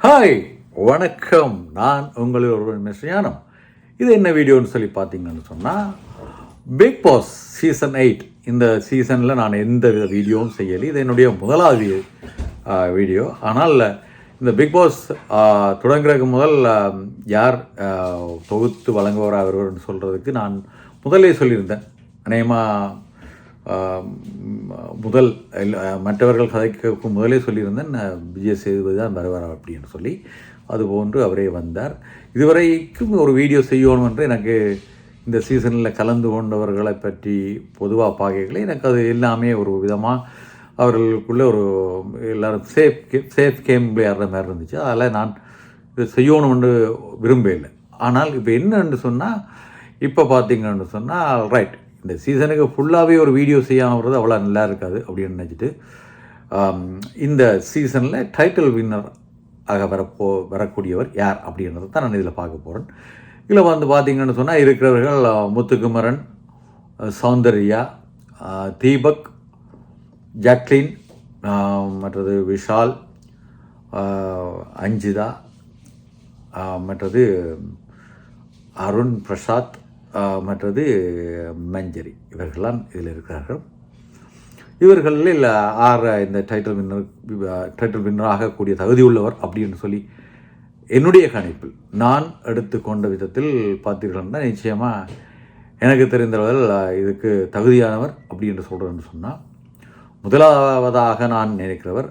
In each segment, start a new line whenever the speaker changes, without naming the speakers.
Hi வணக்கம். நான் உங்களில் ஒரு மிஸ்யானம் இது என்ன வீடியோன்னு சொல்லி பார்த்தீங்கன்னு சொன்னால் பிக் பாஸ் சீசன் எயிட் இந்த சீசனில் நான் எந்த வித வீடியோவும் செய்யலை. இது என்னுடைய முதலாவது வீடியோ. ஆனால் இந்த பிக் பாஸ் தொடங்குறதுக்கு முதல் யார் தொகுத்து வழங்குவார் அவர்கள்னு சொல்கிறதுக்கு நான் முதலே சொல்லியிருந்தேன். அநேகமாக முதல் மற்றவர்கள் கதைக்கு முதலே சொல்லியிருந்தேன் நான் விஜய் சேதுபதி தான் வருவார் அப்படின்னு சொல்லி. அதுபோன்று அவரே வந்தார். இதுவரைக்கும் ஒரு வீடியோ செய்யணும் என்று எனக்கு இந்த சீசனில் கலந்து கொண்டவர்களை பற்றி பொதுவாக பார்க்கல எனக்கு அது எல்லாமே ஒரு விதமாக அவர்களுக்குள்ளே ஒரு எல்லோரும் சேஃப் சேஃப் கேம் விளையாடுற மாதிரி இருந்துச்சு. அதில் நான் இது செய்யணும்னு விரும்பவில்லை. ஆனால் இப்போ என்னன்னு சொன்னால் இப்போ பார்த்தீங்கன்னு சொன்னால் ரைட் இந்த சீசனுக்கு ஃபுல்லாகவே ஒரு வீடியோ செய்யாமல் அவ்வளோ நல்லா இருக்காது அப்படின்னு நினச்சிட்டு இந்த சீசனில் டைட்டில் வின்னர் ஆக வரப்போ வரக்கூடியவர் யார் அப்படின்றத தான் நான் இதில் பார்க்க போகிறேன் இதில் வந்து பார்த்திங்கன்னு சொன்னால் இருக்கிறவர்கள் முத்துக்குமரன் சௌந்தர்யா தீபக் ஜாக்லின் மற்றது விஷால் அஞ்சிதா மற்றது அருண் பிரசாத் மற்றது மஞ்சரி. இவர்கள்லாம் இதில் இருக்கிறார்கள். இவர்களில் ஆறு இந்த டைட்டில் வின்னர் டைட்டில் வின்னர் ஆகக்கூடிய தகுதி உள்ளவர் அப்படின்னு சொல்லி என்னுடைய கணிப்பில் நான் எடுத்துக்கொண்ட விதத்தில் பார்த்தீர்கள்னா நிச்சயமாக எனக்கு தெரிந்தவர்கள் இதுக்கு தகுதியானவர் அப்படி என்று சொல்கிறேன்னு சொன்னால் முதலாவதாக நான் நினைக்கிறவர்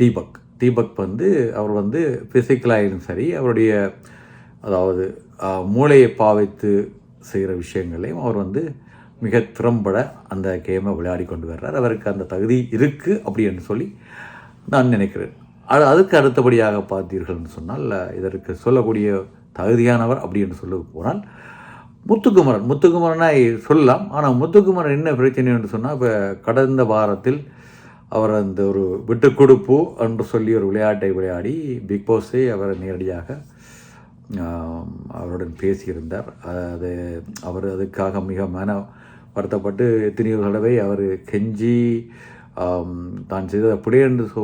தீபக். தீபக் வந்து அவர் வந்து ஃபிசிக்கலாயிலும் சரி அவருடைய அதாவது மூளையை பாவித்து செய்கிற விஷயங்களையும் அவர் வந்து மிக திறம்பட அந்த கேமை விளையாடி கொண்டு வர்றார். அவருக்கு அந்த தகுதி இருக்குது அப்படின்னு சொல்லி நான் நினைக்கிறேன். அது அதுக்கு அடுத்தபடியாக பார்த்தீர்கள்னு சொன்னால் இதற்கு சொல்லக்கூடிய தகுதியானவர் அப்படின்னு சொல்ல போனால் முத்துக்குமரன். முத்துக்குமரனை சொல்லலாம். ஆனால் முத்துக்குமரன் என்ன பிரச்சனை என்று சொன்னால் இப்போ கடந்த வாரத்தில் அவர் அந்த ஒரு விட்டு கொடுப்பு என்று சொல்லி ஒரு விளையாட்டை விளையாடி பிக் பாஸே அவரை நேரடியாக அவருடன் பேசியிருந்தார். அது அவர் அதுக்காக மிக மன வருத்தப்பட்டு எத்தனையோ தடவை அவர் கெஞ்சி தான் செய்தது அப்படியே என்று சொ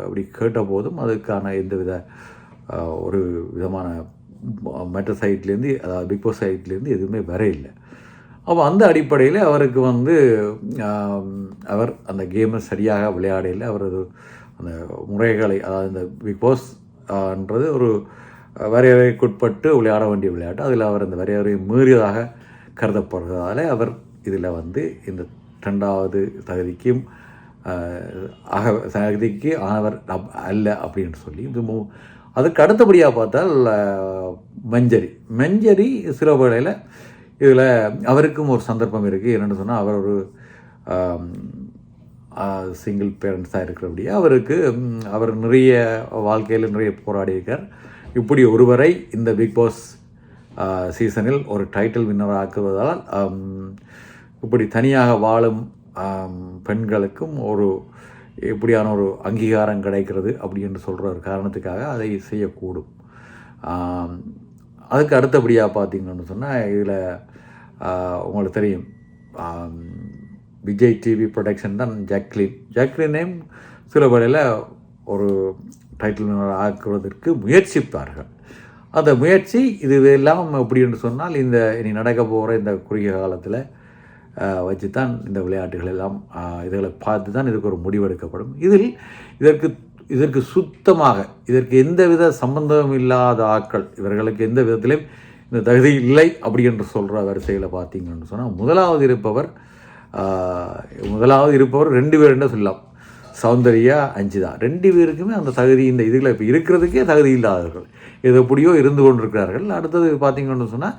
அப்படி கேட்டபோதும் அதுக்கான எந்தவித ஒரு விதமான ம- மற்ற சைட்லேருந்து அதாவது பிக் பாஸ் சைட்லேருந்து எதுவுமே வரையில்லை இல்லை அப்போ அந்த அடிப்படையில் அவருக்கு வந்து அவர் அந்த கேமை சரியாக விளையாடையில் அவரது அந்த முறைகளை அதாவது இந்த பிக் பாஸ்ன்றது ஒரு வரையறைக்குட்பட்டு விளையாட வேண்டிய விளையாட்டு. அதில் அவர் அந்த வரையறையை மீறியதாக கருதப்படுறதால அவர் இதில் வந்து இந்த ரெண்டாவது தகுதிக்கும் அக தகுதிக்கு ஆனவர் அப்- அல்ல அப்படின்னு சொல்லி இது மூ அதுக்கு அடுத்தபடியாக பார்த்தால் மஞ்சரி. மஞ்சரி சில வேளையில் இதில் அவருக்கும் ஒரு சந்தர்ப்பம் இருக்குது. என்னென்னு சொன்னால் அவர் ஒரு சிங்கிள் பேரண்ட்ஸாக இருக்கிறபடியே அவருக்கு அவர் நிறைய வாழ்க்கையில் நிறைய போராடியிருக்கார். இப்படி ஒருவரை இந்த பிக் பாஸ் சீசனில் ஒரு டைட்டில் வின்னர் ஆக்குவதால் இப்படி தனியாக வாழும் பெண்களுக்கும் ஒரு இப்படியான ஒரு அங்கீகாரம் கிடைக்கிறது அப்படின்னு சொல்கிற ஒரு காரணத்துக்காக அதை செய்யக்கூடும். அதுக்கு அடுத்தபடியாக பார்த்தீங்கன்னு சொன்னால் இதில் உங்களுக்கு தெரியும். விஜய் டிவி ப்ரொடக்ஷன் தான் ஜாக்லின் ஜாக்லினையும் சில வேளையில் ஒரு டைட்டில் வின்னர் ஆக்குவதற்கு முயற்சிப்பார்கள். அந்த முயற்சி இது எல்லாம் அப்படின்னு சொன்னால் இந்த இனி நடக்க போகிற இந்த குறுகிய காலத்தில் வச்சு தான் இந்த விளையாட்டுகள் எல்லாம் இதுகளை பார்த்து தான் இதுக்கு ஒரு முடிவெடுக்கப்படும் இதில் இதற்கு இதற்கு சுத்தமாக இதற்கு எந்தவித சம்பந்தமும் இல்லாத ஆட்கள் இவர்களுக்கு எந்த விதத்திலும் இந்த தகுதி இல்லை அப்படி என்று சொல்கிற வரிசையில் பார்த்தீங்கன்னு சொன்னால் முதலாவது இருப்பவர் முதலாவது இருப்பவர் ரெண்டு பேர் என்ன சொல்லலாம். சௌந்தர்யா அஞ்சுதா ரெண்டு பேருக்குமே அந்த தகுதி இந்த இதில் இப்போ இருக்கிறதுக்கே தகுதி இல்லாதவர்கள். இது எப்படியோ இருந்து கொண்டிருக்கிறார்கள். அடுத்தது பார்த்திங்கன்னு சொன்னால்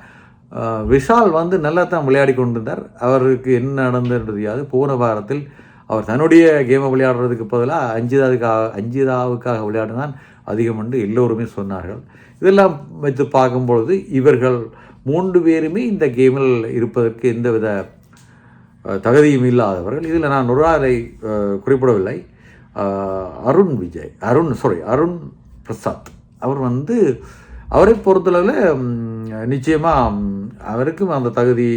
விஷால் வந்து நல்லா தான் விளையாடி கொண்டிருந்தார். அவருக்கு என்ன நடந்தது யாது போன வாரத்தில் அவர் தன்னுடைய கேமை விளையாடுறதுக்கு பதிலாக அஞ்சிதாவுக்காக அஞ்சிதாவுக்காக விளையாடினான் அதிகம் என்று எல்லோருமே சொன்னார்கள். இதெல்லாம் வைத்து பார்க்கும்பொழுது இவர்கள் மூன்று பேருமே இந்த கேமில் இருப்பதற்கு எந்தவித தகுதியும் இல்லாதவர்கள். இதில் நான் நுராலை குறிப்பிடவில்லை. அருண் விஜய் அருண் சாரி அருண் பிரசாத். அவர் வந்து அவரை பொறுத்தளவில் நிச்சயமாக அவருக்கும் அந்த தகுதி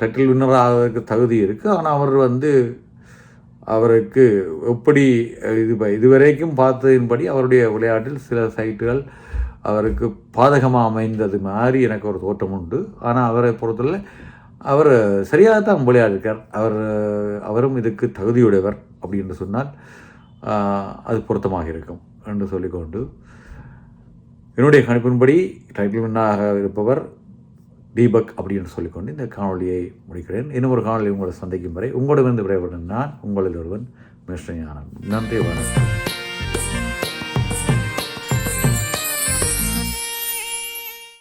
டட்டில் வின்னர் ஆகிறதுக்கு தகுதி இருக்குது ஆனால் அவர் வந்து அவருக்கு எப்படி இது இதுவரைக்கும் பார்த்ததின்படி அவருடைய விளையாட்டில் சில சைட்டுகள் அவருக்கு பாதகமாக அமைந்தது மாதிரி எனக்கு ஒரு தோட்டம் உண்டு. ஆனால் அவரை பொறுத்தளவில் அவர் சரியாக தான் விளையாடிருக்கார். அவர் அவரும் இதுக்கு தகுதியுடையவர் அப்படின்னு சொன்னால் அது பொருத்தமாக இருக்கும் என்று சொல்லிக்கொண்டு என்னுடைய கணிப்பின்படி டைட்டில் வின்னாக இருப்பவர் தீபக் அப்படின்னு சொல்லிக்கொண்டு இந்த காணொலியை முடிக்கிறேன். இன்னும் ஒரு காணொளி உங்களை சந்திக்கும் வரை உங்களிடமிருந்து விடைபெறும் நான் உங்களில் ஒருவன் மிஸ்டர் ஞானம். நன்றி வணக்கம்.